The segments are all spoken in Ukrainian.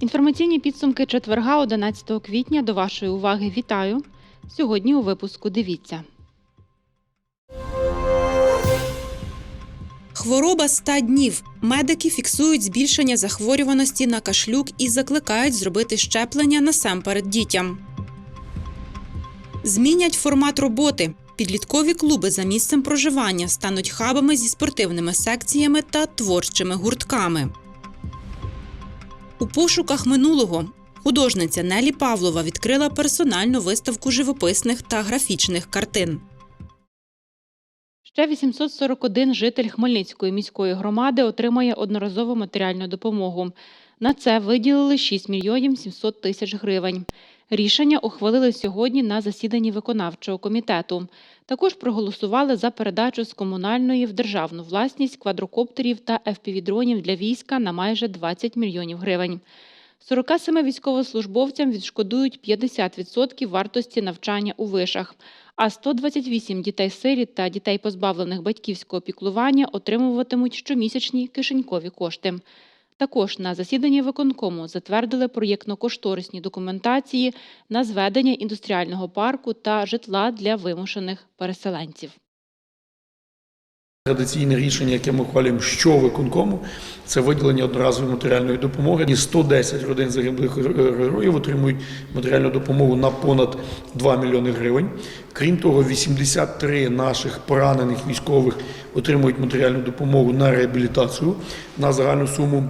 Інформаційні підсумки четверга 11 квітня до вашої уваги вітаю. Сьогодні у випуску дивіться. Хвороба 100 днів. Медики фіксують збільшення захворюваності на кашлюк і закликають зробити щеплення насамперед дітям. Змінять формат роботи. Підліткові клуби за місцем проживання стануть хабами зі спортивними секціями та творчими гуртками. У пошуках минулого художниця Нелі Павлова відкрила персональну виставку живописних та графічних картин. Ще 841 житель Хмельницької міської громади отримає одноразову матеріальну допомогу. На це виділили 6 мільйонів 700 тисяч гривень. Рішення ухвалили сьогодні на засіданні виконавчого комітету. Також проголосували за передачу з комунальної в державну власність квадрокоптерів та FPV-дронів для війська на майже 20 мільйонів гривень. 47 військовослужбовцям відшкодують 50% вартості навчання у вишах, а 128 дітей-сиріт та дітей, позбавлених батьківського піклування, отримуватимуть щомісячні кишенькові кошти. Також на засіданні виконкому затвердили проєктно-кошторисні документації на зведення індустріального парку та житла для вимушених переселенців. Традиційне рішення, яке ми ухвалюємо щовиконкому, це виділення одноразової матеріальної допомоги. І 110 родин загиблих героїв отримують матеріальну допомогу на понад 2 мільйони гривень. Крім того, 83 наших поранених військових отримують матеріальну допомогу на реабілітацію на загальну суму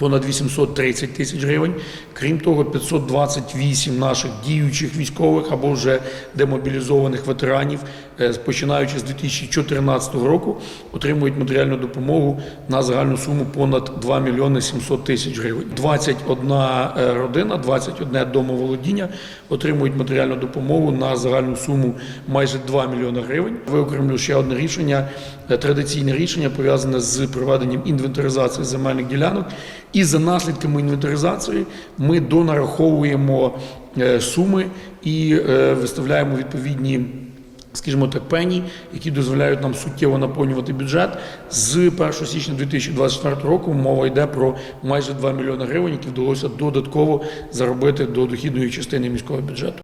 понад 830 тисяч гривень. Крім того, 528 наших діючих військових або вже демобілізованих ветеранів, е, починаючи з 2014 року, отримують матеріальну допомогу на загальну суму понад 2 мільйони 700 тисяч гривень. 21 е, родина, 21 домоволодіння отримують матеріальну допомогу на загальну суму майже 2 мільйони гривень. Виокремлю ще одне рішення, е, традиційне рішення пов'язане з проведенням інвентаризації земельних ділянок. І за наслідками інвентаризації ми донараховуємо е, суми і е, виставляємо відповідні. Скажімо так, пені, які дозволяють нам суттєво наповнювати бюджет. З 1 січня 2024 року мова йде про майже 2 мільйони гривень, які вдалося додатково заробити до дохідної частини міського бюджету.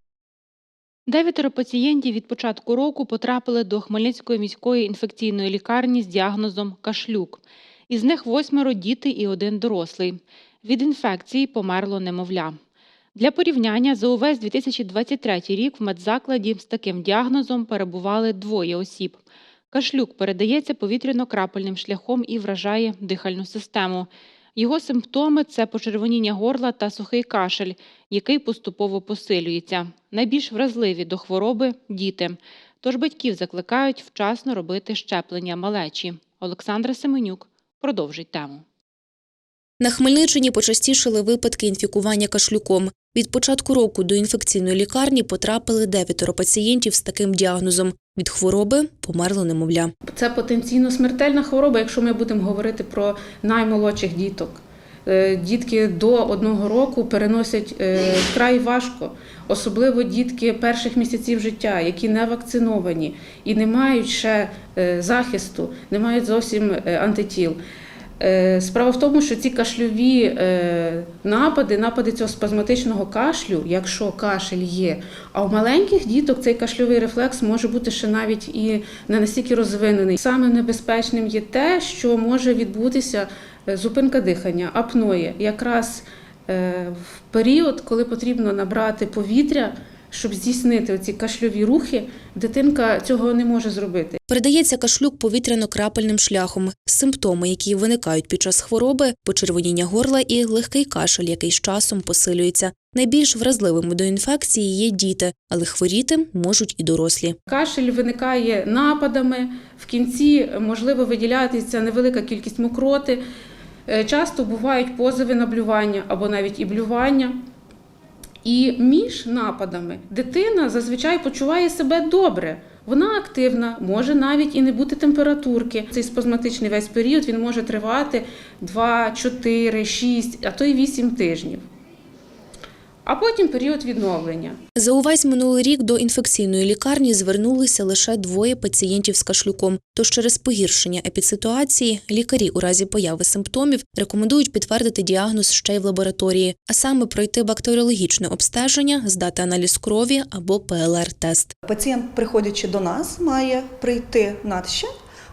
Дев'ятеро пацієнтів від початку року потрапили до Хмельницької міської інфекційної лікарні з діагнозом кашлюк. Із них восьмеро діти і один дорослий. Від інфекції померло немовля. Для порівняння за увесь 2023 рік в медзакладі з таким діагнозом перебували двоє осіб. Кашлюк передається повітряно-крапельним шляхом і вражає дихальну систему. Його симптоми це почервоніння горла та сухий кашель, який поступово посилюється. Найбільш вразливі до хвороби діти. Тож батьків закликають вчасно робити щеплення малечі. Олександра Семенюк продовжить тему. На Хмельниччині почастішили випадки інфікування кашлюком. Від початку року до інфекційної лікарні потрапили дев'ятеро пацієнтів з таким діагнозом. Від хвороби померло немовля. Це потенційно смертельна хвороба, якщо ми будемо говорити про наймолодших діток. Е, Дітки до одного року переносять е, вкрай важко, особливо дітки перших місяців життя, які не вакциновані і не мають ще е, захисту, не мають зовсім е, антитіл. Е, Справа в тому, що ці кашльові напади, напади цього спазматичного кашлю, якщо кашель є, а у маленьких діток цей кашльовий рефлекс може бути ще навіть і не настільки розвинений. Саме небезпечним є те, що може відбутися зупинка дихання, апноє, якраз в період, коли потрібно набрати повітря. Щоб здійснити оці кашльові рухи, дитинка цього не може зробити. Передається кашлюк повітряно-крапельним шляхом. Симптоми, які виникають під час хвороби, почервоніння горла і легкий кашель, який з часом посилюється. Найбільш вразливими до інфекції є діти, але хворіти можуть і дорослі. Кашель виникає нападами, в кінці можливо виділятися невелика кількість мокроти. Е, Часто бувають позови на блювання або навіть і блювання. І між нападами дитина зазвичай почуває себе добре, Вона активна, може навіть і не бути температурки. Цей спазматичний весь період він може тривати 2, 4, 6, а то й 8 тижнів. А потім період відновлення. За увесь минулий рік до інфекційної лікарні звернулися лише двоє пацієнтів з кашлюком. Тож через погіршення епідситуації лікарі у разі появи симптомів рекомендують підтвердити діагноз ще й в лабораторії, а саме пройти бактеріологічне обстеження, здати аналіз крові або ПЛР-тест. Пацієнт, приходячи до нас, має прийти надще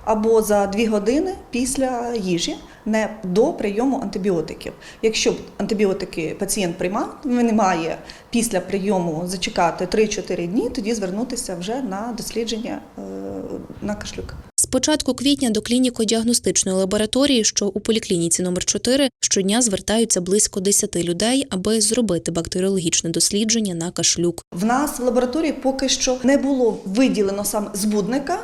або за дві години після їжі, не до прийому антибіотиків. Якщо антибіотики пацієнт приймав, він має після прийому зачекати 3-4 дні, тоді звернутися вже на дослідження е, на кашлюк. З початку квітня до клініко-діагностичної лабораторії, що у поліклініці номер 4 щодня звертаються близько 10 людей, аби зробити бактеріологічне дослідження на кашлюк. В нас в лабораторії поки що не було виділено саме збудника.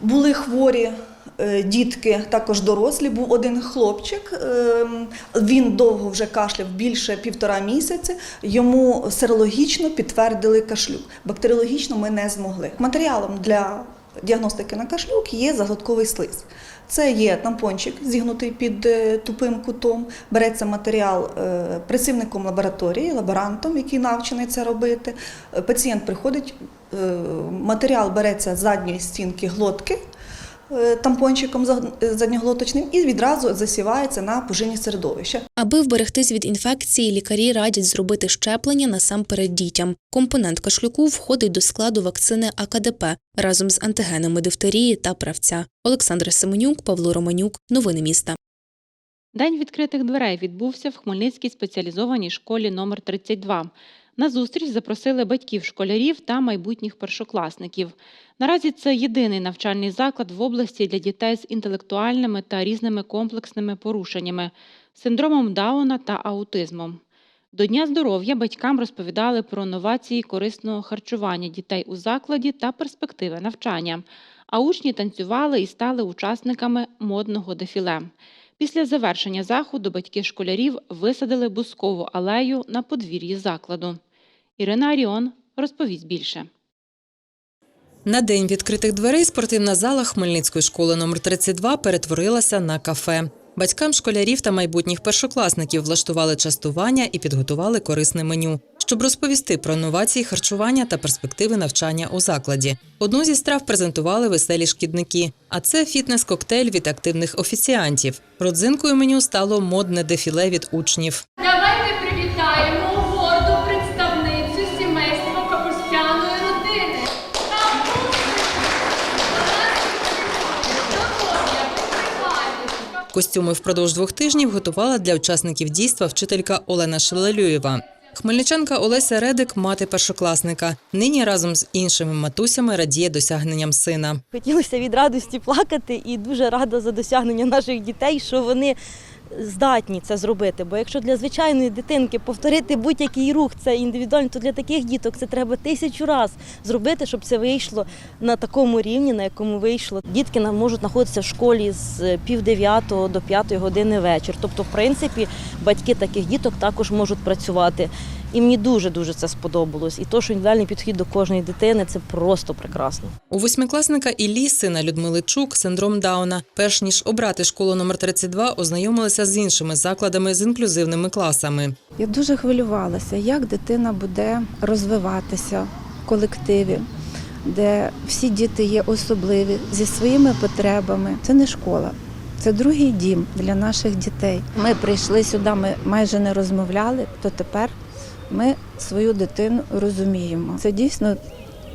Були хворі е, дітки, також дорослі. Був один хлопчик. ем, Він довго вже кашляв більше півтора місяці. Йому серологічно підтвердили кашлюк. Бактеріологічно ми не змогли. Матеріалом для діагностики на кашлюк є загадковий слиз. Це є тампончик, зігнутий під е, тупим кутом. Береться матеріал е, працівником лабораторії, лаборантом, який навчений це робити. Пацієнт приходить, е, матеріал береться з задньої стінки глотки тампончиком заг- задньоглоточним і відразу засівається на пожинні середовища. Аби вберегтись від інфекції, лікарі радять зробити щеплення насамперед дітям. Компонент кашлюку входить до складу вакцини АКДП разом з антигенами дифтерії та правця. Олександра Семенюк, Павло Романюк. Новини міста. День відкритих дверей відбувся в Хмельницькій спеціалізованій школі номер 32. На зустріч запросили батьків школярів та майбутніх першокласників. Наразі це єдиний навчальний заклад в області для дітей з інтелектуальними та різними комплексними порушеннями, синдромом Дауна та аутизмом. До Дня здоров'я батькам розповідали про новації корисного харчування дітей у закладі та перспективи навчання. А учні танцювали і стали учасниками модного дефіле. Після завершення заходу батьки школярів висадили бускову алею на подвір'ї закладу. Ірина Аріон розповість більше. На день відкритих дверей спортивна зала Хмельницької школи номер 32 перетворилася на кафе. Батькам школярів та майбутніх першокласників влаштували частування і підготували корисне меню, щоб розповісти про новації харчування та перспективи навчання у закладі. Одну зі страв презентували веселі шкідники, а це фітнес-коктейль від активних офіціантів. Родзинкою меню стало модне дефіле від учнів. Костюми впродовж двох тижнів готувала для учасників дійства вчителька Олена Шелелюєва. Хмельничанка Олеся Редик, мати першокласника, нині разом з іншими матусями радіє досягненням сина. Хотілося від радості плакати і дуже рада за досягнення наших дітей, що вони здатні це зробити. Бо якщо для звичайної дитинки повторити будь-який рух, це індивідуально, то для таких діток це треба тисячу разів зробити, щоб це вийшло на такому рівні, на якому вийшло. Дітки нам можуть знаходитися в школі з пів дев'ятого до п'ятої години вечір. Тобто, в принципі, батьки таких діток також можуть працювати. І мені дуже дуже це сподобалось. І то, що індивідуальний підхід до кожної дитини, це просто прекрасно. У восьмикласника Іллі, сина Людмили Чук, синдром Дауна. Перш ніж обрати школу номер 32, ознайомилися з іншими закладами з інклюзивними класами. Я дуже хвилювалася, як дитина буде розвиватися в колективі, де всі діти є особливі зі своїми потребами. Це не школа, це другий дім для наших дітей. Ми прийшли сюди, ми майже не розмовляли, то тепер ми свою дитину розуміємо. Це дійсно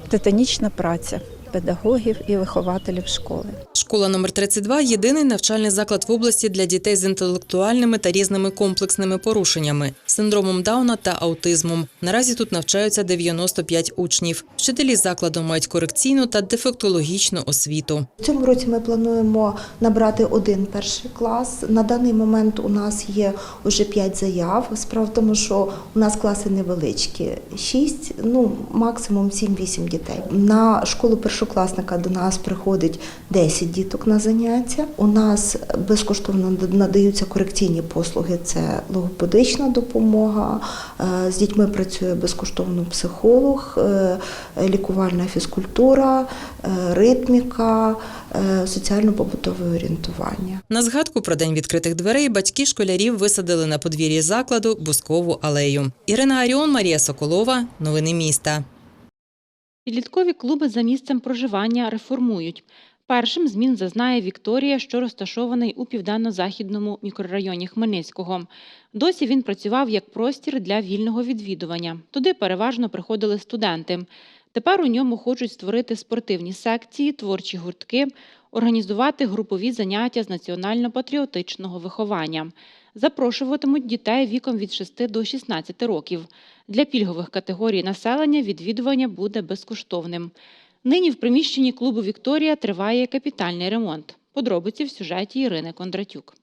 титанічна праця педагогів і вихователів школи. Школа номер 32 – єдиний навчальний заклад в області для дітей з інтелектуальними та різними комплексними порушеннями, синдромом Дауна та аутизмом. Наразі тут навчаються 95 учнів. Вчителі закладу мають корекційну та дефектологічну освіту. В цьому році ми плануємо набрати один перший клас. На даний момент у нас є вже 5 заяв. Справа в тому, що у нас класи невеличкі, 6, ну максимум 7-8 дітей. На школу першокласника до нас приходить 10 діток на заняття. У нас безкоштовно надаються корекційні послуги. Це логопедична допомога. Е, З дітьми працює безкоштовно психолог, е, лікувальна фізкультура, е, ритміка, соціально-побутове орієнтування. На згадку про день відкритих дверей батьки школярів висадили на подвір'ї закладу бускову алею. Ірина Аріон, Марія Соколова. Новини міста. Підліткові клуби за місцем проживання реформують. Першим змін зазнає Вікторія, що розташований у південно-західному мікрорайоні Хмельницького. Досі він працював як простір для вільного відвідування. Туди переважно приходили студенти. Тепер у ньому хочуть створити спортивні секції, творчі гуртки, організувати групові заняття з національно-патріотичного виховання. Запрошуватимуть дітей віком від 6 до 16 років. Для пільгових категорій населення відвідування буде безкоштовним. Нині в приміщенні клубу Вікторія триває капітальний ремонт. Подробиці в сюжеті Ірини Кондратюк.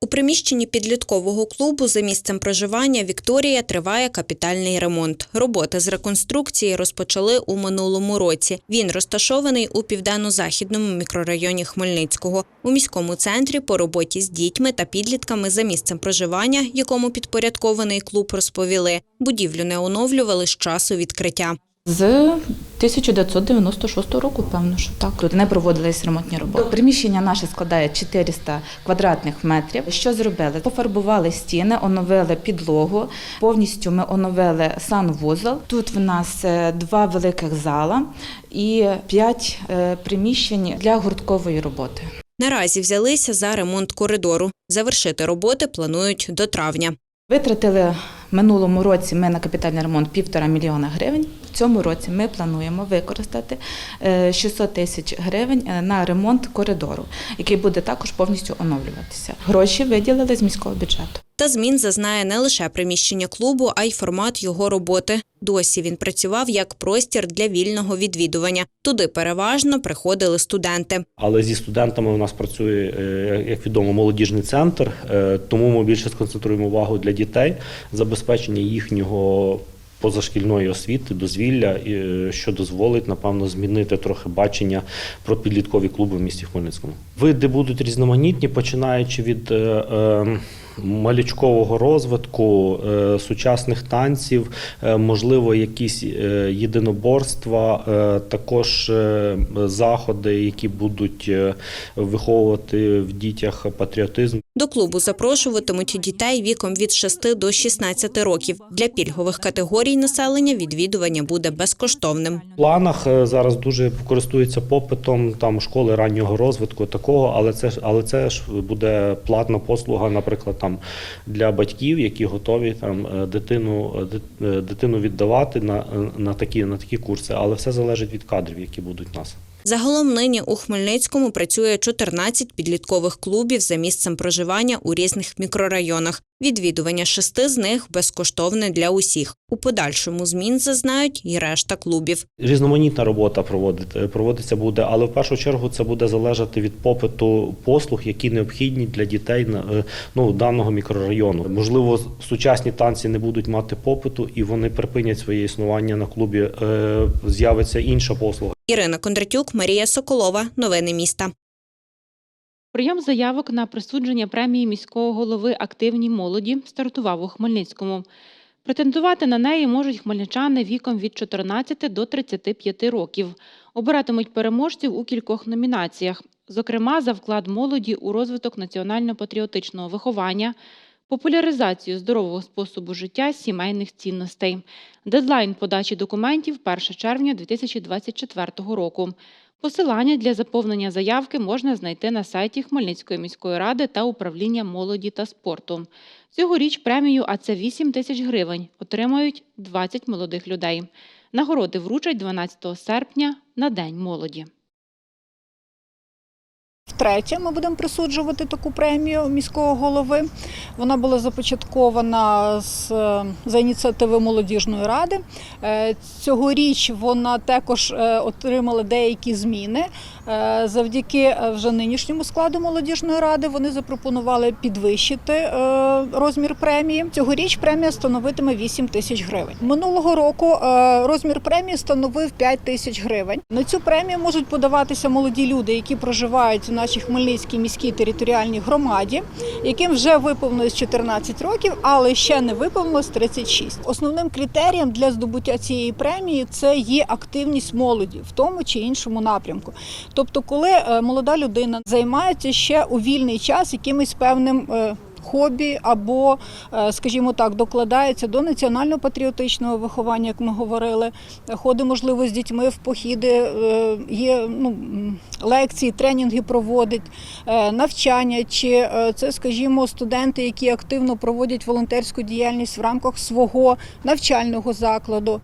У приміщенні підліткового клубу за місцем проживання Вікторія триває капітальний ремонт. Роботи з реконструкції розпочали у минулому році. Він розташований у південно-західному мікрорайоні Хмельницького. У міському центрі по роботі з дітьми та підлітками за місцем проживання, якому підпорядкований клуб, розповіли. Будівлю не оновлювали з часу відкриття. З 1996 року, певно, що так. Тут не проводились ремонтні роботи. Приміщення наше складає 400 квадратних метрів. Що зробили? Пофарбували стіни, оновили підлогу. Повністю ми оновили санвузол. Тут в нас е, два великих зала і п'ять е, приміщень для гурткової роботи. Наразі взялися за ремонт коридору. Завершити роботи планують до травня. Витратили минулому році ми на капітальний ремонт півтора мільйона гривень. Цьому році ми плануємо використати е, 600 тисяч гривень е, на ремонт коридору, який буде також повністю оновлюватися. Гроші виділили з міського бюджету. Та змін зазнає не лише приміщення клубу, а й формат його роботи. Досі він працював як простір для вільного відвідування. Туди переважно приходили студенти. Але зі студентами у нас працює, е, як відомо, молодіжний центр, е, тому ми більше сконцентруємо увагу для дітей, забезпечення їхнього позашкільної освіти, дозвілля, е, що дозволить, напевно, змінити трохи бачення про підліткові клуби в місті Хмельницькому. Види будуть різноманітні, починаючи від е, е, малючкового розвитку, е, сучасних танців, е, можливо, якісь е, єдиноборства, також заходи, які будуть виховувати в дітях патріотизм. До клубу запрошуватимуть дітей віком від 6 до 16 років. Для пільгових категорій населення відвідування буде безкоштовним. В планах зараз дуже користуються попитом там школи раннього розвитку такого, але це але це ж буде платна послуга, наприклад, там для батьків, які готові там е, дитину е, е, дитину віддавати на, на такі на такі курси, але все залежить від кадрів, які будуть у нас. Загалом нині у Хмельницькому працює 14 підліткових клубів за місцем проживання у різних мікрорайонах. Відвідування шести з них безкоштовне для усіх. У подальшому змін зазнають і решта клубів. Різноманітна робота проводити проводиться буде, але в першу чергу це буде залежати від попиту послуг, які необхідні для дітей е, ну даного мікрорайону. Можливо, сучасні танці не будуть мати попиту, і вони припинять своє існування на клубі. Е, З'явиться інша послуга. Ірина Кондратюк, Марія Соколова. Новини міста. Прийом заявок на присудження премії міського голови активній молоді стартував у Хмельницькому. Претендувати на неї можуть хмельничани віком від 14 до 35 років. Обиратимуть переможців у кількох номінаціях, зокрема за вклад молоді у розвиток національно-патріотичного виховання, популяризацію здорового способу життя, сімейних цінностей. Дедлайн подачі документів 1 червня 2024 року. Посилання для заповнення заявки можна знайти на сайті Хмельницької міської ради та управління молоді та спорту. Цьогоріч премію, а це 8 тисяч гривень, отримають 20 молодих людей. Нагороди вручать 12 серпня на День молоді. Втретє ми будемо присуджувати таку премію міського голови. Вона була започаткована з, е, за ініціативи молодіжної ради. Е, Цьогоріч вона також е, отримала деякі зміни. Завдяки вже нинішньому складу молодіжної ради вони запропонували підвищити розмір премії. Цьогоріч премія становитиме 8 тисяч гривень. Минулого року розмір премії становив 5 тисяч гривень. На цю премію можуть подаватися молоді люди, які проживають в нашій Хмельницькій міській територіальній громаді, яким вже виповнилось 14 років, але ще не виповнилось 36. Основним критерієм для здобуття цієї премії це є активність молоді в тому чи іншому напрямку. Тобто, коли е, молода людина займається ще у вільний час якимось певним. Хобі або, е, скажімо так, докладається до національно-патріотичного виховання, як ми говорили, ходить, можливо, з дітьми в похіди, е, є ну, лекції, тренінги проводить, е, навчання, чи це, скажімо, студенти, які активно проводять волонтерську діяльність в рамках свого навчального закладу.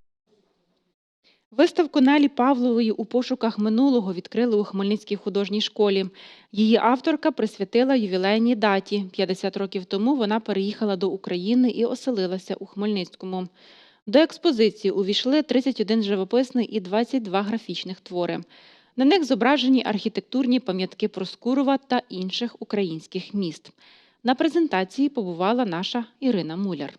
Виставку Нелі Павлової у пошуках минулого відкрили у Хмельницькій художній школі. Її авторка присвятила ювілейній даті. 50 років тому вона переїхала до України і оселилася у Хмельницькому. До експозиції увійшли 31 живописний і 22 графічних твори. На них зображені архітектурні пам'ятки Проскурова та інших українських міст. На презентації побувала наша Ірина Муляр.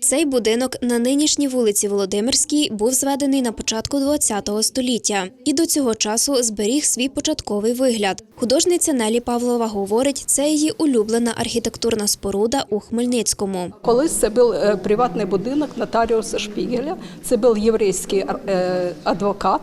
Цей будинок на нинішній вулиці Володимирській був зведений на початку ХХ століття і до цього часу зберіг свій початковий вигляд. Художниця Нелі Павлова говорить, це її улюблена архітектурна споруда у Хмельницькому. Колись це був е, приватний будинок нотаріуса Шпігеля. Це був єврейський е, адвокат,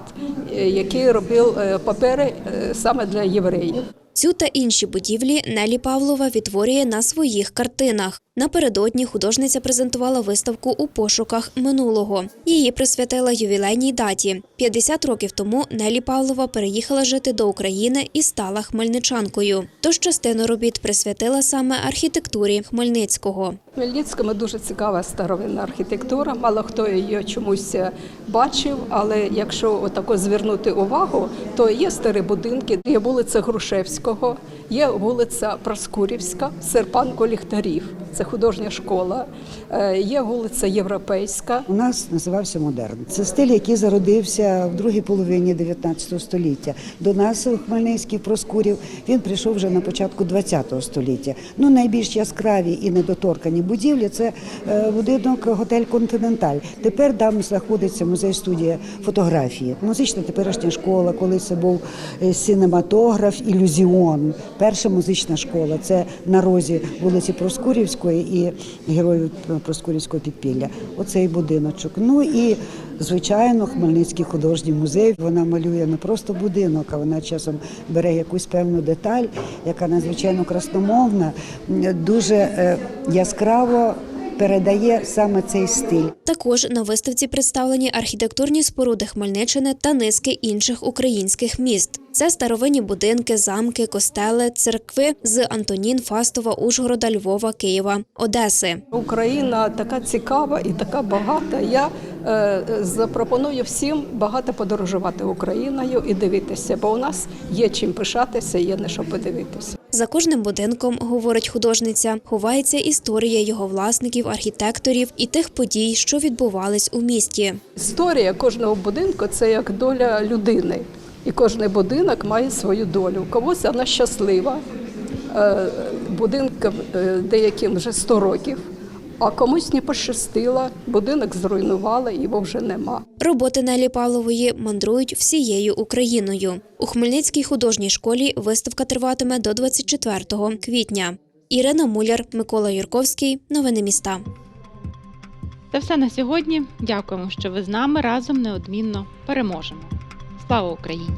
е, який робив папери саме для євреїв. Цю та інші будівлі Нелі Павлова відтворює на своїх картинах. Напередодні художниця презентувала виставку у пошуках минулого. Її присвятила ювілейній даті. 50 років тому Нелі Павлова переїхала жити до України і стала хмельничанкою. Тож частину робіт присвятила саме архітектурі Хмельницького. Хмельницькому дуже цікава старовинна архітектура. Мало хто її чомусь е, бачив, але якщо отако звернути увагу, то є старі будинки, є вулиця Грушевського, є вулиця Проскурівська, Серпанко Ліхтарів. Це художня школа, Е, є вулиця Європейська. У нас називався модерн. Це стиль, який зародився в другій половині 19 століття. До нас у Хмельницький Проскурів він прийшов вже на початку 20 століття. Ну найбільш яскраві і недоторкані будівлі це е, будинок готель Континенталь. Тепер там знаходиться музей студія фотографії. Музична теперішня школа, коли це був е, синематограф, ілюзіон. Перша музична школа це на розі вулиці Проскурівської і героїв Проскурівського підпілля. Оцей будиночок. Ну і звичайно, Хмельницький художній музей. Вона малює не просто будинок, а вона часом бере якусь певну деталь, яка надзвичайно красномовна, дуже е, яскраво передає саме цей стиль. Також на виставці представлені архітектурні споруди Хмельниччини та низки інших українських міст. Це старовинні будинки, замки, костели, церкви з Антонін, Фастова, Ужгорода, Львова, Києва, Одеси. Україна така цікава і така багата. Я запропоную всім багато подорожувати Україною і дивитися, бо у нас є чим пишатися, є на що подивитися. За кожним будинком, говорить художниця, ховається історія його власників, архітекторів і тих подій, що відбувались у місті. Історія кожного будинку це як доля людини. І кожен будинок має свою долю. Комусь вона щаслива, е, будинкам е, деяким вже 100 років, а комусь не пощастило, будинок зруйнували, його вже нема. Роботи Нелі Павлової мандрують всією Україною. У Хмельницькій художній школі виставка триватиме до 24 квітня. Ірина Муляр, Микола Юрковський. Новини міста. Це все на сьогодні. Дякуємо, що ви з нами разом неодмінно переможемо. Слава Україні!